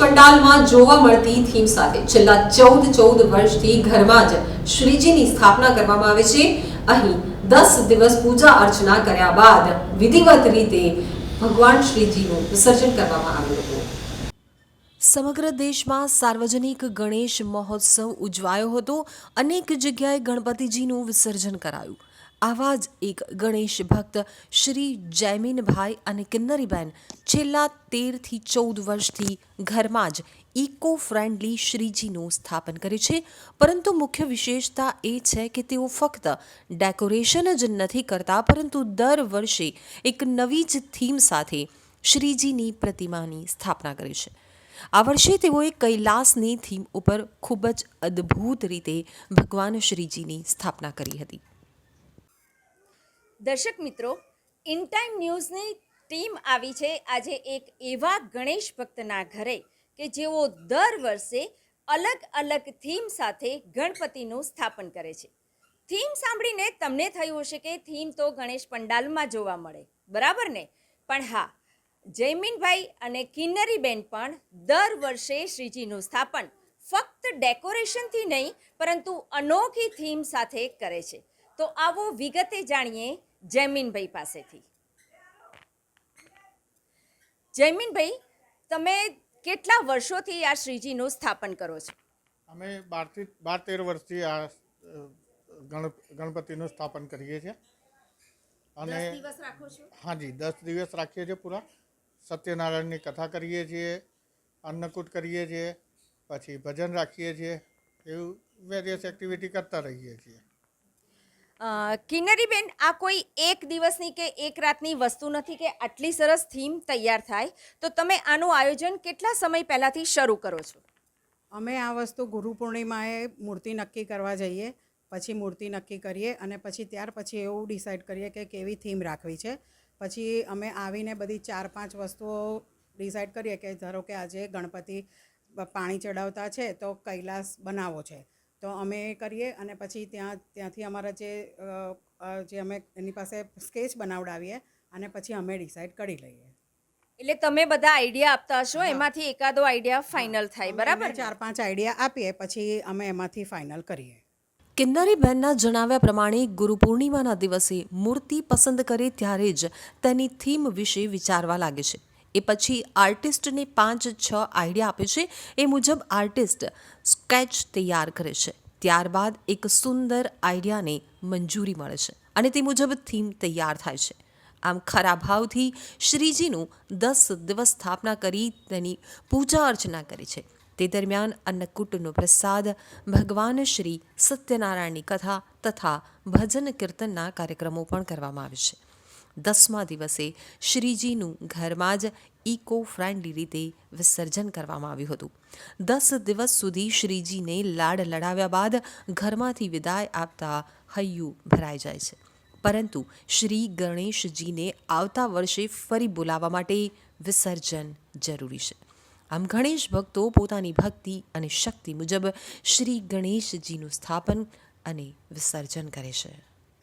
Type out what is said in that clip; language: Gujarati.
પંડાલમાં જોવા મળતી થીમ સાથે છેલ્લા ચૌદ ચૌદ વર્ષથી ઘરમાં જ શ્રીજીની સ્થાપના કરવામાં આવે છે. અહીં દસ દિવસ પૂજા અર્ચના કર્યા બાદ વિધિવત રીતે ભગવાન શ્રીજીનું વિસર્જન કરવામાં આવ્યું હતું. સમગ્ર દેશમાં સાર્વજનિક ગણેશ મહોત્સવ ઉજવાયો હતો. અનેક જગ્યાએ ગણપતિજીનું વિસર્જન કરાયું. આવા જ એક ગણેશ ભક્ત શ્રી જૈમિનભાઈ અને કિન્નરીબેન છેલ્લા તેરથી ચૌદ વર્ષથી ઘરમાં જ ઇકો ફ્રેન્ડલી શ્રીજીનું સ્થાપન કરે છે. પરંતુ મુખ્ય વિશેષતા એ છે કે તેઓ ફક્ત ડેકોરેશન જ નથી કરતા, પરંતુ દર વર્ષે એક નવી જ થીમ સાથે શ્રીજીની પ્રતિમાની સ્થાપના કરે છે. આ વર્ષે તેઓએ કૈલાસની થીમ ઉપર ખૂબ જ અદ્ભુત રીતે ભગવાન શ્રીજીની સ્થાપના કરી હતી. દર્શક મિત્રો ઇન ટાઈમ ન્યૂઝની ટીમ આવી છે આજે એક એવા ગણેશ ભક્તના ઘરે કે જેઓ દર વર્ષે અલગ અલગ થીમ સાથે ગણપતિનું સ્થાપન કરે છે. થીમ સાંભળીને તમને થયું હશે કે થીમ તો ગણેશ પંડાલમાં જોવા મળે, બરાબર ને? પણ હા, જયમીનભાઈ અને કિન્નરીબેન પણ દર વર્ષે શ્રીજીનું સ્થાપન ફક્ત ડેકોરેશનથી નહીં, પરંતુ અનોખી થીમ સાથે કરે છે. તો આવો વિગતે જાણીએ જયમીનભાઈ પાસેથી. જયમીનભાઈ તમે કેટલા વર્ષોથી આ શ્રીજીનું સ્થાપન કરો છો? અમે બારથી બાર તેર વર્ષથી આ ગણ ગણપતિનું સ્થાપન કરીએ છીએ. અને હાજી દસ દિવસ રાખીએ છીએ પૂરા. સત્યનારાયણની કથા કરીએ છીએ અન્નકૂટ કરીએ છીએ પછી ભજન રાખીએ છીએ એવું વેરિયસ એક્ટિવિટી કરતા રહીએ છીએ. કિન્નરીબેન આ કોઈ એક દિવસની કે એક રાતની વસ્તુ નથી કે આટલી સરસ થીમ તૈયાર થાય? તો તમે આનું આયોજન કેટલા સમય પહેલાંથી શરૂ કરો છો? અમે આ વસ્તુ ગુરુ પૂર્ણિમાએ મૂર્તિ નક્કી કરવા જઈએ, પછી મૂર્તિ નક્કી કરીએ અને પછી ત્યાર પછી એવું ડિસાઈડ કરીએ કે કેવી થીમ રાખવી છે. પછી અમે આવીને બધી ચાર પાંચ વસ્તુઓ ડિસાઈડ કરીએ કે ધારો કે આજે ગણપતિ પાણી ચડાવતા છે તો કૈલાસ બનાવો છે. તો અમે એ કરીએ અને પછી ત્યાં ત્યાંથી અમારા જે જે અમે એની પાસે સ્કેચ બનાવડાવીએ અને પછી અમે ડિસાઈડ કરી લઈએ. એટલે તમે બધા આઈડિયા આપતા હશો એમાંથી એકાદો આઈડિયા ફાઇનલ થાય બરાબર ચાર પાંચ આઈડિયા આપીએ પછી અમે એમાંથી ફાઇનલ કરીએ. કિન્નરી બહેનના જણાવ્યા પ્રમાણે ગુરુ પૂર્ણિમાના દિવસે મૂર્તિ પસંદ કરે ત્યારે જ તેની થીમ વિશે વિચારવા લાગે છે. એ પછી આર્ટિસ્ટને પાંચ છ આઈડિયા આપે છે. એ મુજબ આર્ટિસ્ટ સ્કેચ તૈયાર કરે છે. ત્યારબાદ એક સુંદર આઈડિયાને મંજૂરી મળે છે અને તે મુજબ થીમ તૈયાર થાય છે. આમ ખરા ભાવથી શ્રીજીનું દસ દિવસ સ્થાપના કરી તેની પૂજા અર્ચના કરી છે. તે દરમિયાન અન્નકૂટનો પ્રસાદ, ભગવાન શ્રી સત્યનારાયણની કથા તથા ભજન કીર્તનના કાર્યક્રમો પણ કરવામાં આવે છે. દસમા દિવસે શ્રીજીનું ઘરમાં જ ઇકો ફ્રેન્ડલી રીતે વિસર્જન કરવામાં આવ્યું હતું. દસ દિવસ સુધી શ્રીજીને લાડ લડાવ્યા બાદ ઘરમાંથી વિદાય આપતા હૈયું ભરાઈ જાય છે. પરંતુ શ્રી ગણેશજીને આવતા વર્ષે ફરી બોલાવવા માટે વિસર્જન જરૂરી છે. આમ ગણેશ ભક્તો પોતાની ભક્તિ અને શક્તિ મુજબ શ્રી ગણેશજીનું સ્થાપન અને વિસર્જન કરે છે.